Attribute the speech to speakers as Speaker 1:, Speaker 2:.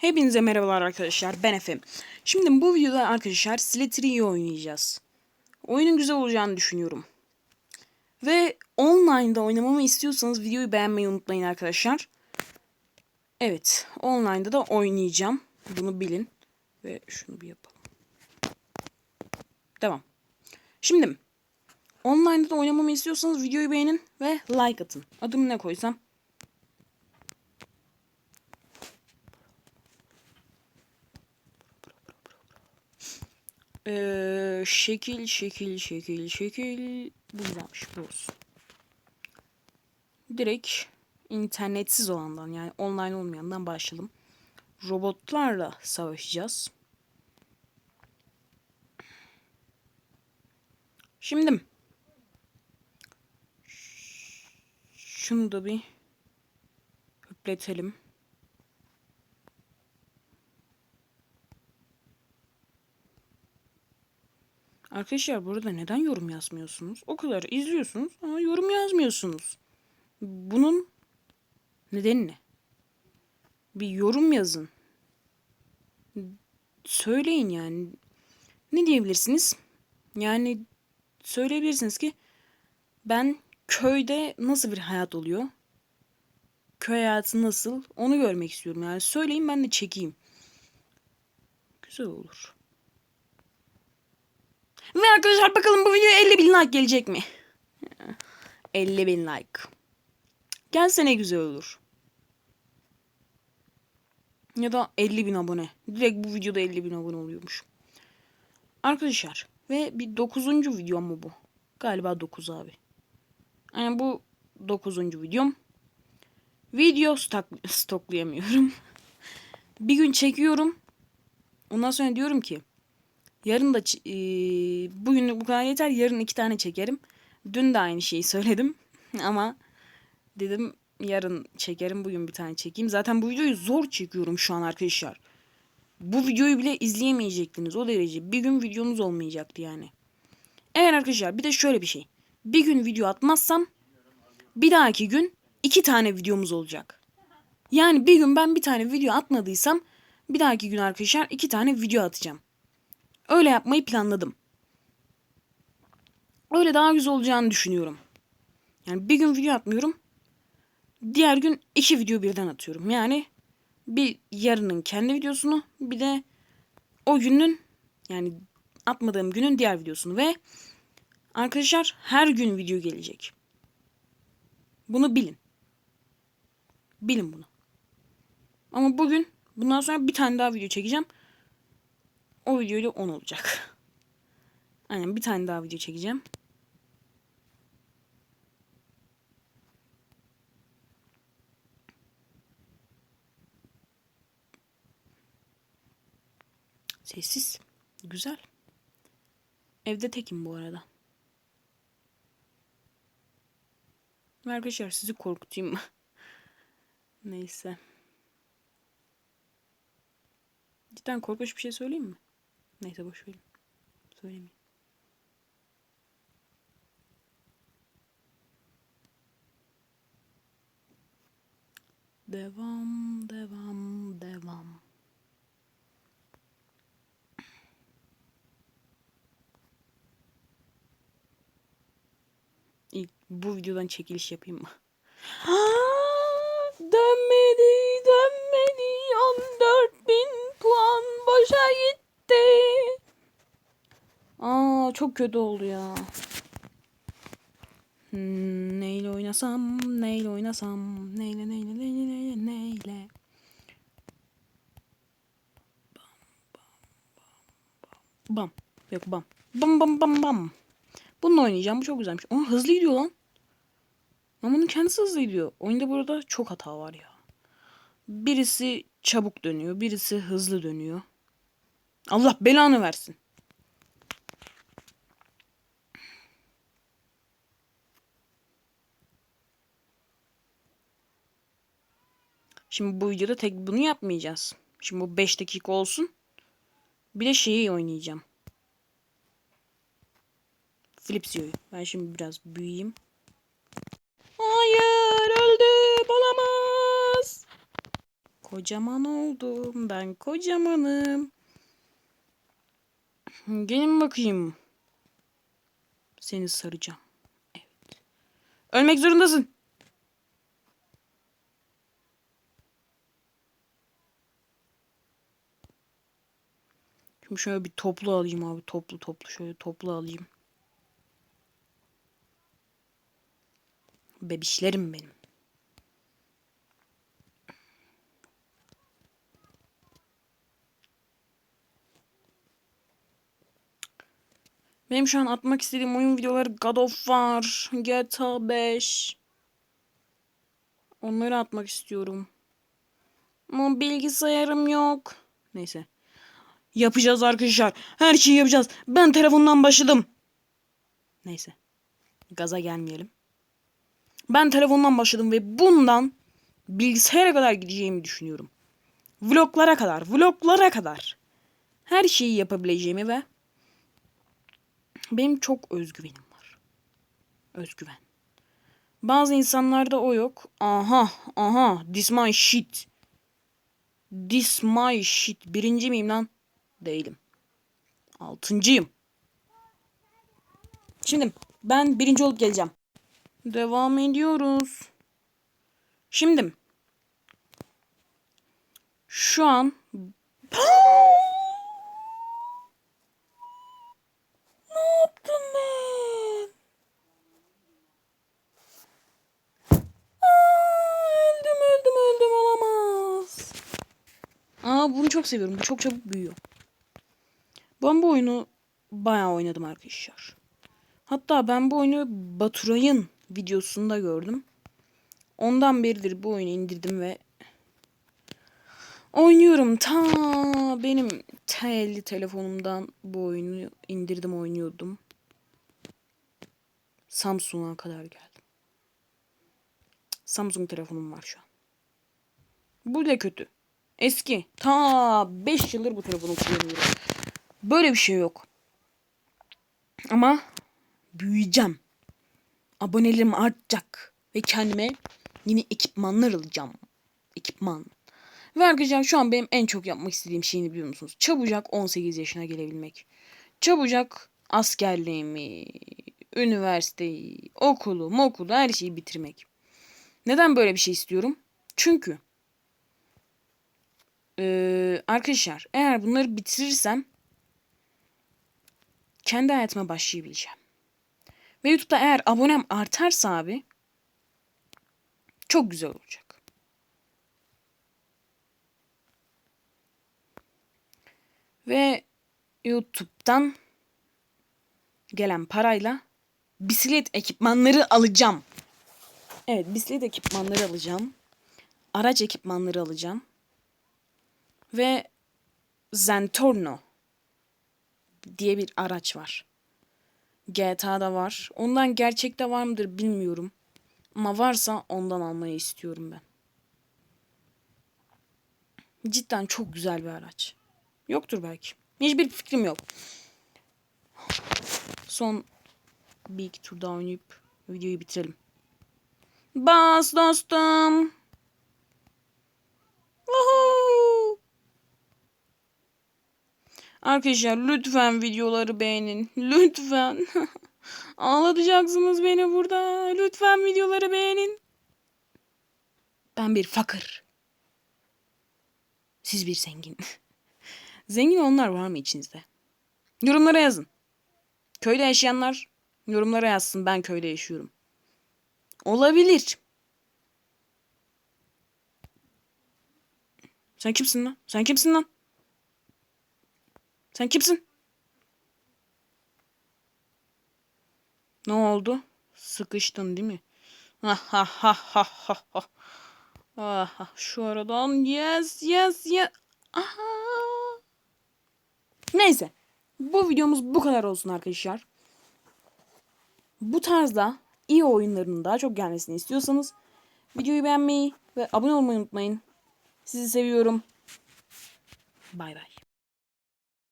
Speaker 1: Hepinize merhabalar arkadaşlar ben Efem. Şimdi bu videoda arkadaşlar Slithery'i oynayacağız. Oyunun güzel olacağını düşünüyorum. Ve online'da oynamamı istiyorsanız videoyu beğenmeyi unutmayın arkadaşlar. Evet online'da da oynayacağım. Bunu bilin. Ve şunu bir yapalım. Devam. Şimdi online'da da oynamamı istiyorsanız videoyu beğenin ve like atın. Adımı ne koysam? Ee, şekil şekil şekil şekil bu güzelmiş bu olsun. Direkt internetsiz olandan yani online olmayandan başlayalım. Robotlarla savaşacağız. Şimdi şunu da bir hüpletelim. Arkadaşlar burada neden yorum yazmıyorsunuz? O kadar izliyorsunuz ama yorum yazmıyorsunuz. Bunun nedeni ne? Bir yorum yazın. Söyleyin yani. Ne diyebilirsiniz? Yani söyleyebilirsiniz ki ben köyde nasıl bir hayat oluyor? Köy hayatı nasıl? Onu görmek istiyorum. Yani söyleyin ben de çekeyim. Güzel olur. Arkadaşlar bakalım bu videoya 50 bin like gelecek mi? 50 bin like. Gelse ne güzel olur. Ya da 50 bin abone. Direkt bu videoda 50 bin abone oluyormuş. Arkadaşlar ve bir 9. videom mu bu? Galiba 9 abi. Yani bu 9. videom. Video stok stoklayamıyorum. bir gün çekiyorum. Ondan sonra diyorum ki Yarın da e, bugünlük bu kadar yeter. Yarın iki tane çekerim. Dün de aynı şeyi söyledim. Ama dedim yarın çekerim. Bugün bir tane çekeyim. Zaten bu videoyu zor çekiyorum şu an arkadaşlar. Bu videoyu bile izleyemeyecektiniz. O derece. Bir gün videomuz olmayacaktı yani. Evet arkadaşlar bir de şöyle bir şey. Bir gün video atmazsam bir dahaki gün iki tane videomuz olacak. Yani bir gün ben bir tane video atmadıysam bir dahaki gün arkadaşlar iki tane video atacağım. Öyle yapmayı planladım. Öyle daha güzel olacağını düşünüyorum. Yani bir gün video atmıyorum. Diğer gün iki video birden atıyorum. Yani bir yarının kendi videosunu bir de o günün yani atmadığım günün diğer videosunu ve arkadaşlar her gün video gelecek. Bunu bilin. Bilin bunu. Ama bugün bundan sonra bir tane daha video çekeceğim. O videoyla 10 olacak. Aynen bir tane daha video çekeceğim. Sessiz. Güzel. Evde tekim bu arada. Arkadaşlar sizi korkutayım mı? Neyse. Cidden korkunç bir şey söyleyeyim mi? Neyse boş verin. Söylemeyeyim. Devam, devam, devam. İlk bu videodan çekiliş yapayım mı? dönmedi. Çok kötü oldu ya. Hmm, neyle oynasam, neyle oynasam, neyle neyle neyle neyle neyle. Bam. Yok bam. Bam bam bam bam. Bununla oynayacağım. Bu çok güzelmiş. Aa hızlı gidiyor lan. Ama bunun kendisi hızlı gidiyor. Oyunda burada çok hata var ya. Birisi çabuk dönüyor. Birisi hızlı dönüyor. Allah belanı versin. Şimdi bu videoda tek bunu yapmayacağız. Şimdi bu 5 dakika olsun. Bir de şeyi oynayacağım. Flipsio'yu. Ben şimdi biraz büyüyeyim. Hayır öldüm olamaz. Kocaman oldum. Ben kocamanım. Gelin bakayım. Seni saracağım. Evet. Ölmek zorundasın. Şimdi şöyle bir toplu alayım abi. Toplu toplu şöyle toplu alayım. Bebişlerim benim. Benim şu an atmak istediğim oyun videoları God of War, GTA 5. Onları atmak istiyorum. Ama bilgisayarım yok. Neyse. Yapacağız arkadaşlar. Her şeyi yapacağız. Ben telefondan başladım. Neyse. Gaza gelmeyelim. Ben telefondan başladım ve bundan bilgisayara kadar gideceğimi düşünüyorum. Vloglara kadar, vloglara kadar. Her şeyi yapabileceğimi ve benim çok özgüvenim var. Özgüven. Bazı insanlarda o yok. Aha, aha, this my shit. This my shit. Birinci miyim lan? Değilim. Altıncıyım. Şimdi ben birinci olup geleceğim. Devam ediyoruz. Şimdi şu an ne yaptım ben? Aa, öldüm öldüm öldüm olamaz. Aa bunu çok seviyorum. Bu çok çabuk büyüyor. Ben bu oyunu bayağı oynadım arkadaşlar. Hatta ben bu oyunu Baturay'ın videosunda gördüm. Ondan beridir bu oyunu indirdim ve oynuyorum. Ta benim T50 telefonumdan bu oyunu indirdim oynuyordum. Samsung'a kadar geldim. Samsung telefonum var şu an. Bu bile kötü. Eski. Ta 5 yıldır bu telefonu kullanıyorum. Böyle bir şey yok. Ama büyüyeceğim. Abonelerim artacak. Ve kendime yeni ekipmanlar alacağım. Ekipman. Ve arkadaşlar şu an benim en çok yapmak istediğim şeyini biliyor musunuz? Çabucak 18 yaşına gelebilmek. Çabucak askerliğimi, üniversiteyi, okulu, mokulu her şeyi bitirmek. Neden böyle bir şey istiyorum? Çünkü ee, arkadaşlar eğer bunları bitirirsem kendi hayatıma başlayabileceğim. Ve YouTube'da eğer abonem artarsa abi çok güzel olacak. Ve YouTube'dan gelen parayla bisiklet ekipmanları alacağım. Evet bisiklet ekipmanları alacağım. Araç ekipmanları alacağım. Ve Zentorno diye bir araç var. GTA'da var. Ondan gerçekte var mıdır bilmiyorum. Ama varsa ondan almayı istiyorum ben. Cidden çok güzel bir araç. Yoktur belki. Hiçbir fikrim yok. Son bir iki tur daha oynayıp videoyu bitirelim. Bas dostum. Woohoo! Arkadaşlar lütfen videoları beğenin. Lütfen. Ağlatacaksınız beni burada. Lütfen videoları beğenin. Ben bir fakir. Siz bir zengin. zengin onlar var mı içinizde? Yorumlara yazın. Köyde yaşayanlar yorumlara yazsın ben köyde yaşıyorum. Olabilir. Sen kimsin lan? Sen kimsin lan? Sen kimsin? Ne oldu? Sıkıştın değil mi? Ha ha ha ha ha ha. Aha, şu aradan yes yes yes. Aha. Neyse. Bu videomuz bu kadar olsun arkadaşlar. Bu tarzda iyi oyunların daha çok gelmesini istiyorsanız videoyu beğenmeyi ve abone olmayı unutmayın. Sizi seviyorum. Bay bay.